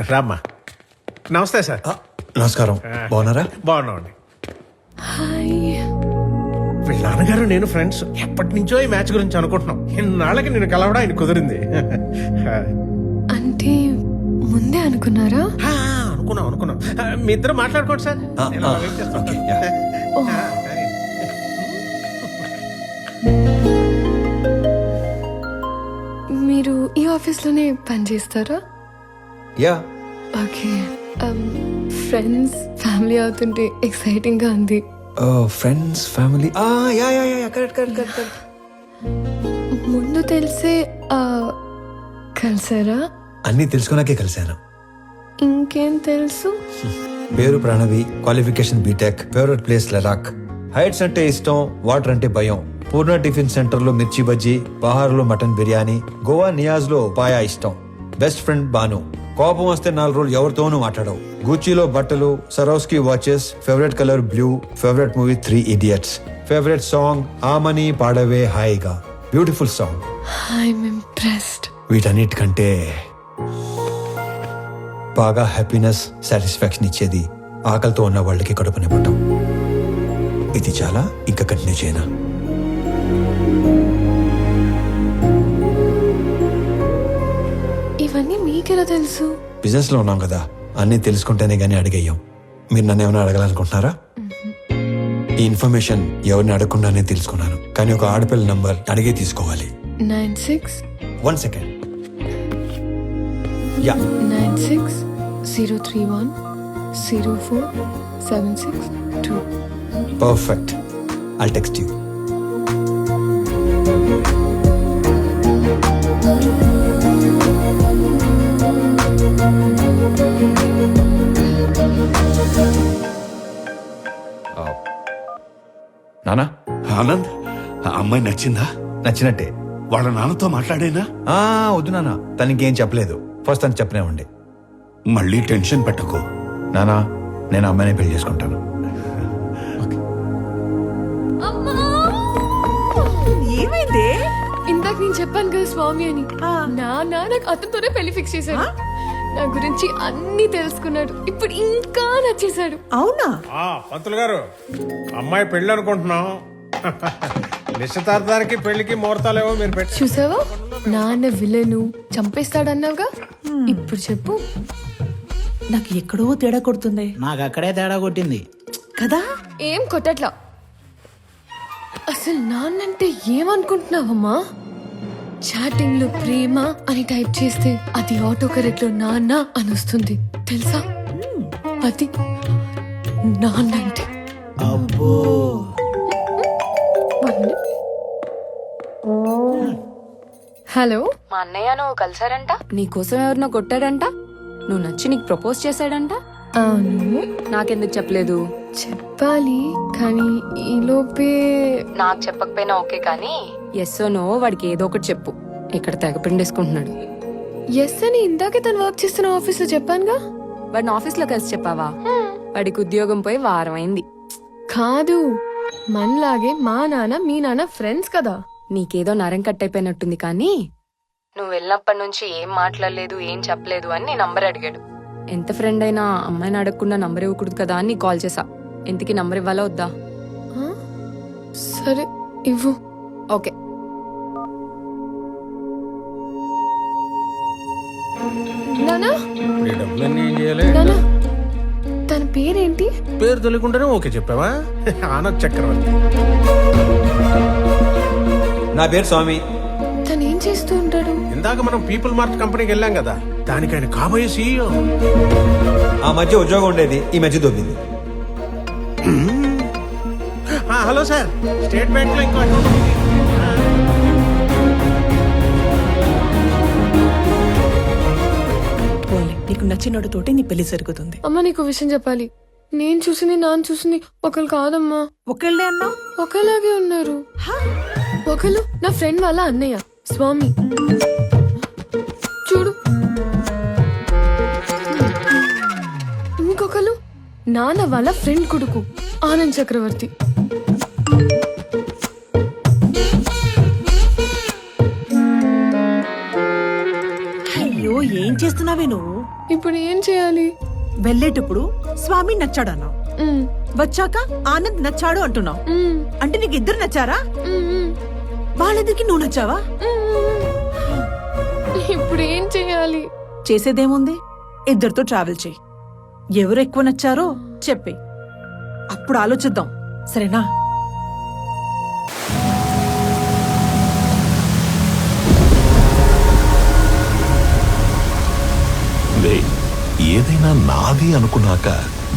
రామ్మా నమస్తే సార్. నమస్కారం. బాగున్నారా? బాగున్నామండి. హాయ్. వీళ్ళ నాన్నగారు నేను ఫ్రెండ్స్. ఎప్పటి నుంచో ఈ మ్యాచ్ గురించి అనుకుంటున్నాం. ఇన్నాళ్ళకి నేను కలవడం ఆయన కుదిరింది. అంటే ముందే అనుకున్నారా? ఆ, అనుకున్నాం అనుకున్నాం. మీ ఇద్దరు మాట్లాడుకోండి సార్. మీరు ఈ ఆఫీస్లోనే పనిచేస్తారా యా ఓకే ఫ్రెండ్స్ ఫ్యామిలీ అవుతుంటే ఎక్సైటింగ్గా ఉంది. ఫ్రెండ్స్ ఫ్యామిలీ ఆ yeah yeah yeah correct correct correct ముందు తెలిసే ఆ, కలిసారా? అన్నీ తెలుసుకున్నాకే కలిశాను. ఇంకేం తెలుసు? పేరు Pranavi qualification BTech favourite place Ladakh heights అంటే ఇష్టం వాటర్ అంటే భయం. పూర్ణ టిఫిన్ సెంటర్లో మిర్చి బజ్జీ బహార్లో మటన్ బిర్యానీ గోవా నియాజ్లో పాయా ఇష్టం. Best friend Bhanu. కోపం వస్తే నాలుగు రోజులు ఎవరితోనూ మాట్లాడవు. గూచీలో బట్టలు Swarovski watches favourite colour blue favourite movie three idiots favourite song Amani పాడవే హాయిగా. బ్యూటిఫుల్ సాంగ్ ఇంప్రెస్డ్ వీటన్నిటికంటే బాగా హ్యాపీనెస్ సాటిస్ఫాక్షన్ ఇచ్చేది ఆకలితో ఉన్న వాళ్ళకి కడుపు నింపటం. ఇది చాలా ఇంకా కంటిన్యూ చేయనా? మీకెలా తెలుసు? బిజినెస్లో ఉన్నాం కదా. అన్నీ తెలుసుకుంటేనే గానీ అడిగేయం. మీరు నన్ను ఏమైనా అడగాలనుకుంటున్నారా? ఈ ఇన్ఫర్మేషన్ ఎవరిని అడగకుండానే తెలుసుకున్నాను. కానీ ఒక ఆడపిల్ల నంబర్ అడిగే తీసుకోవాలి. Nine six one second yeah nine six zero three one zero four seven six two. Perfect I text you Anand ఆ అమ్మాయి నచ్చిందా? నచ్చినట్టే. వాళ్ళ నాన్నతో మాట్లాడేనా? ఆ వద్దు నాన్న. తనకేం చెప్పలేదు. ఫస్ట్ తను చెప్పనే ఉండే. మళ్ళీ టెన్షన్ పెట్టకు. నానా నేను అమ్మాయిని పెళ్ళి చేసుకుంటాను. ఏమైంది? ఇందాక నేను చెప్పాను కదా స్వామి అని. నాన్న నాకు అతనితోనే పెళ్ళి ఫిక్స్ చేశాడు. నా గురించి అన్ని తెలుసుకున్నాడు. ఇప్పుడు ఇంకా నచ్చేశాడు. అవునా? ఆ, పంతులు గారు అమ్మాయి పెళ్ళి అనుకుంటున్నాం నిశ్చితార్థానికి పెళ్ళికి ముహూర్తాలేవో మీరు పెట్టి చూసావా? నాన్న విలను చంపేస్తాడన్నావుగా? ఇప్పుడు చెప్పు. నాకు ఎక్కడో తేడా కొడుతుంది. నాకు అక్కడే తేడా కొట్టింది. కదా? ఏం కొట్టట్లా? అసలు నాన్నంటే ఏమనుకుంటున్నావమ్మా? చాటింగ్లో ప్రేమ అని టైప్ చేస్తే అది ఆటో కరెక్ట్లో నాన్న అని వస్తుంది. తెలుసా? అది నాన్నంటే. అబ్బో. హలో? మా అన్నయ్య నువ్వు కలిసారంట నీకోసం ఎవరినో కొట్టాడంట? నువ్వు నచ్చి నీకు ప్రపోజ్ చేశాడంట? అవును. నాకెందుకు చెప్పలేదు? చెప్పాలి కానీ ఈలోపే నాకు చెప్పకపోయినా ఓకే కానీ ఎస్ నో వాడికి ఏదో ఒకటి చెప్పు. ఇక్కడ తెగ పిండేసుకుంటున్నాడు. ఎస్ అని ఇందాకే తను వర్క్ చేస్తున్న ఆఫీస్లో చెప్పానుగా? వాడిని ఆఫీస్లో కలిసి చెప్పావా? వాడికి ఉద్యోగం పోయి వారం అయింది కాదు మనలాగే మా నాన్న మీ నాన్న ఫ్రెండ్స్ కదా. నీకేదో నరం కట్టయిపోయినట్టుంది కానీ నువ్వు వెళ్ళినప్పటి నుంచి ఏం మాట్లాడలేదు ఏం చెప్పలేదు అని నీ నంబర్ అడిగాడు. ఎంత ఫ్రెండ్ అయినా అమ్మాయిని అడగకుండా నంబర్ ఇవ్వకూడదు కదా అని కాల్ చేసా ఇంతకీ నంబర్ ఇవ్వాలా వద్దా? సరే ఇవ్వు. ఓకే. నానా? నానా తన పేరేంటి? పేరు తెలియకుండానే ఓకే చెప్పావా? ఆనంద్ చక్రవర్తి నా పేరు స్వామి. తను ఏం చేస్తూ ఉంటాడు? ఇందాక మనం పీపుల్ మార్ట్ కంపెనీకి వెళ్ళాం కదా దానికి ఆయన కాబోయే సీఈఓ ఆ మధ్య ఉద్యోగం ఉండేది ఈ మధ్య దొబ్బింది. హలో సార్ స్టేట్ బ్యాంక్లో ఇంకో అకౌంట్ ఉంది. పోన్లే నీకు నచ్చినోడు తోటి నీ పెళ్ళి జరుగుతుంది. అమ్మ నీకు విషయం చెప్పాలి. నేను చూసింది నాన్న చూసింది ఒకరు కాదమ్మా. ఒకళ్ళే అన్నావు? ఒకలాగే ఉన్నారు. ఒకరు నా ఫ్రెండ్ వాళ్ళ అన్నయ్య స్వామి. చూడు. ఇంకొకరు నాన్న వాళ్ళ ఫ్రెండ్ కొడుకు ఆనంద్ చక్రవర్తి. అయ్యో ఏం చేస్తున్నావే నువ్వు? ఇప్పుడు ఏం చేయాలి? వెళ్ళేటప్పుడు స్వామి నచ్చాడు అన్నావు వచ్చాక ఆనంద్ నచ్చాడు అంటున్నావు. అంటే నీకు ఇద్దరు నచ్చారా? వాళ్ళిద్దరికి నువ్వు నచ్చావా. ఇప్పుడు ఏం చేయాలి? చేసేదేముంది? ఇద్దరితో ట్రావెల్ చేయి. ఎవరు ఎక్కువ నచ్చారో చెప్పి అప్పుడు ఆలోచిద్దాం. సరేనా? నాది అనుకున్నాక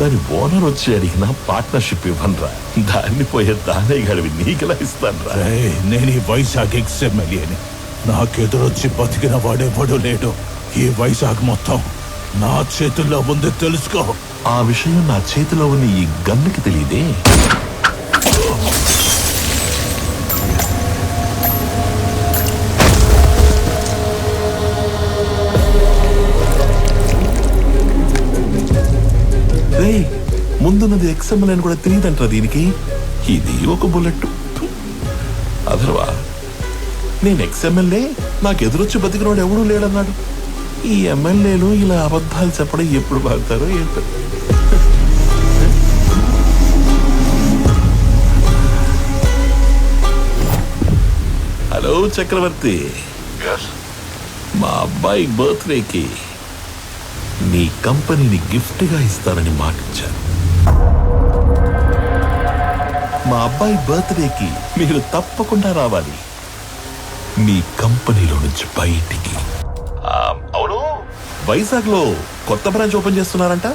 దాని ఓనర్ వచ్చి అడిగిన పార్ట్నర్షిప్ ఇవ్వనరా. దాన్ని పోయే దానే గడివి నీకెలా ఇస్తానరా? నేను ఈ వైజాగ్ ఎక్స్ ఎమ్మెల్యేని నాకెదురొచ్చి బతికిన వాడెవడు లేడు. ఈ వైజాగ్ మొత్తం నా చేతుల్లో ఉంది తెలుసుకో. ఆ విషయం నా చేతిలో ఉన్న ఈ గన్నుకి తెలియదే? ముందున్నది ఎక్స్ఎంఎల్ అని కూడా తెలియదంటారా దీనికి. ఇది ఒక బుల్లెట్. అదర్వా నేను ఎక్స్ఎమ్మెల్యే నాకు ఎదురొచ్చి బతికినోడు ఎవడూ లేడన్నాడు. ఈ ఎమ్మెల్యేలు ఇలా అబద్ధాలు చెప్పడం ఎప్పుడు బాగుతారో ఏంటో. హలో చక్రవర్తి. మా అబ్బాయి బర్త్డేకి నీ కంపెనీని గిఫ్ట్గా ఇస్తానని మాటిచ్చాను. మా అబ్బాయి బర్త్డేకి మీరు తప్పకుండా రావాలి. మీ కంపెనీలో నుంచి బయటికి. అవును. వైజాగ్లో కొత్త బ్రాంచ్ ఓపెన్ చేస్తున్నారంట?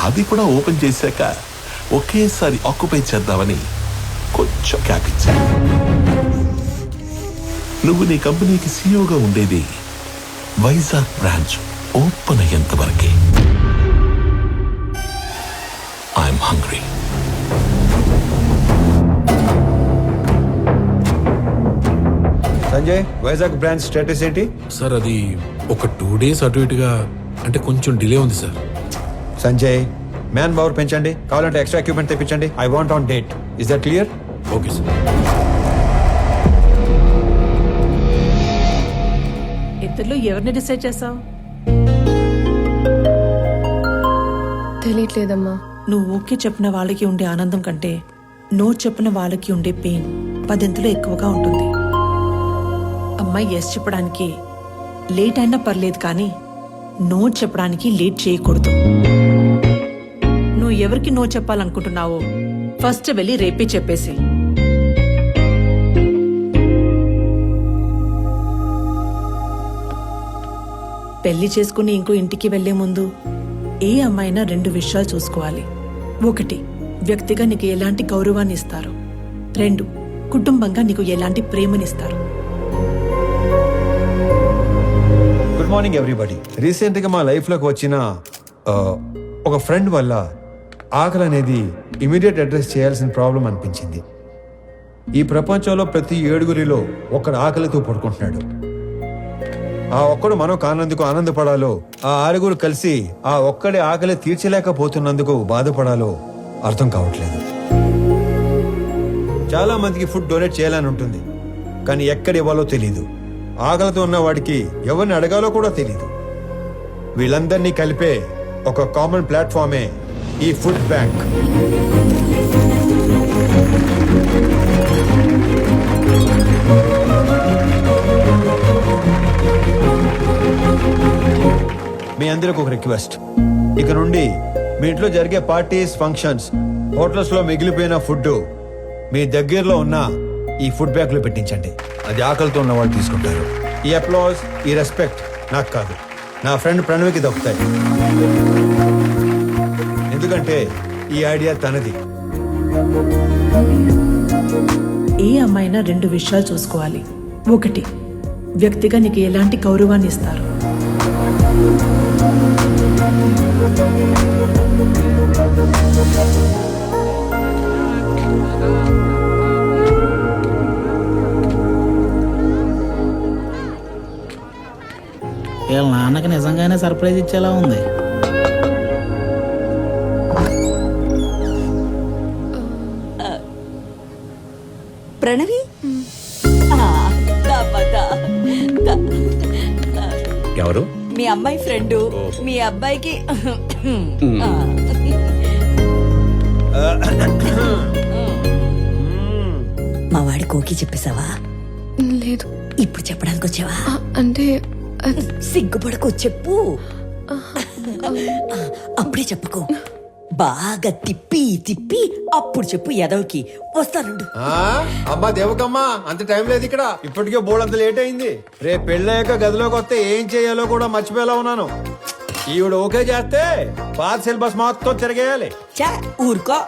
అది కూడా ఓపెన్ చేశాక ఒకేసారి ఆక్యుపై చేద్దామని కొంచెం క్యాప్ ఇచ్చాను. నువ్వు నీ కంపెనీకి సీఈఓగా ఉండేది వైజాగ్ బ్రాంచ్ ఓపెన్ అయ్యేంత వరకే. Hungry Sanjay Vizag branch status ఏంటి? సార్ అది ఒక టూ డేస్ అటు ఇటుగా అంటే కొంచెం డిలే ఉంది సార్. సంజయ్ మ్యాన్ పవర్ పెంచండి. కావాలంటే extra equipment తెప్పించండి. I want on date. Is that clear? Okay sir. ఇద్దరిలో ఎవరిని డిసైడ్ చేసావు తెలియట్లేదమ్మా నువ్వు ఓకే చెప్పిన వాళ్ళకి ఉండే ఆనందం కంటే నో చెప్పిన వాళ్ళకి ఉండే పెయిన్ పదింతలు ఎక్కువగా ఉంటుంది. అమ్మాయి ఎస్ చెప్పడానికి లేట్ అయినా పర్లేదు కానీ నో చెప్పడానికి లేట్ చేయకూడదు. నువ్వు ఎవరికి నో చెప్పాలనుకుంటున్నావో ఫస్ట్ వెళ్ళి రేపే చెప్పేసి పెళ్ళి చేసుకుని ఇంకో ఇంటికి వెళ్ళే ముందు ఏ అమ్మాయినా రెండు విషయాలు చూసుకోవాలి. ఒకటి వ్యక్తిగా నీకు ఎలాంటి గౌరవాన్ని ఇస్తారు? రెండు కుటుంబంగా నీకు ఎలాంటి ప్రేమనిస్తారు గుడ్ మార్నింగ్ ఎవ్రీబడి రీసెంట్గా మా లైఫ్లోకి వచ్చిన ఆ, ఒక ఫ్రెండ్ వల్ల ఆకలి అనేది ఇమీడియట్ అడ్రస్ చేయాల్సిన ప్రాబ్లం అనిపించింది. ఈ ప్రపంచంలో ప్రతి ఏడుగురిలో ఒకడు ఆకలితో పడుకుంటున్నాడు. ఆ ఒక్కడు మనం కానందుకు ఆనందపడాలో ఆ ఆరుగురు కలిసి ఆ ఒక్కడి ఆకలి తీర్చలేకపోతున్నందుకు బాధపడాలో అర్థం కావట్లేదు. చాలా మందికి ఫుడ్ డొనేట్ చేయాలని ఉంటుంది కానీ ఎక్కడ ఇవ్వాలో తెలియదు ఆకలితో ఉన్న వాడికి ఎవరిని అడగాలో కూడా తెలియదు వీళ్ళందరినీ కలిపే ఒక కామన్ ప్లాట్ఫామే ఈ ఫుడ్ బ్యాంక్ అందరికి ఒక రిక్వెస్ట్ ఇక నుండి మీ ఇంట్లో జరిగే పార్టీస్ ఫంక్షన్స్ హోటల్స్లో మిగిలిపోయిన ఫుడ్ మీ దగ్గరలో ఉన్న ఈ ఫుడ్ బ్యాగ్లో పెట్టించండి. అది ఆకలితో ఉన్న వాళ్ళు తీసుకుంటారు. ఈ అప్లాజ్ ఈ రెస్పెక్ట్ నాకు కాదు. నా ఫ్రెండ్ ప్రణవికి దొక్కుతాయి ఎందుకంటే ఈ ఐడియా తనది. ఏ అమ్మాయినా రెండు విషయాలు చూసుకోవాలి. ఒకటి వ్యక్తిగా నీకు ఎలాంటి గౌరవాన్ని ఇస్తారు? వీళ్ళ నాన్నకి నిజంగానే సర్ప్రైజ్ ఇచ్చేలా ఉంది. ప్రణవి. ఎవరు? మీ అమ్మాయి ఫ్రెండ్ మీ అబ్బాయికి. మా వాడి కోకి చెప్పేశావా? లేదు. ఇప్పుడు చెప్పడానికి వచ్చావా? అంటే అది సిగ్గుపడకు చెప్పు. అప్పుడే చెప్పుకో. బాగా తిప్పి తిప్పి అప్పుడు చెప్పు ఎదవకి వస్తానుండు ఆ, అమ్మా దేవకమ్మా అంత టైం లేదు ఇక్కడ. ఇప్పటికే బోర్డు అంత లేట్ అయింది. రేపు పెళ్ళయ్యాక గదిలోకి వస్తే ఏం చేయాలో కూడా మర్చిపోయేలా ఉన్నాను. ఈవిడ ఓకే చేస్తే పాత సిలబస్ మొత్తం తిరగేయాలి. చా ఊరుకో.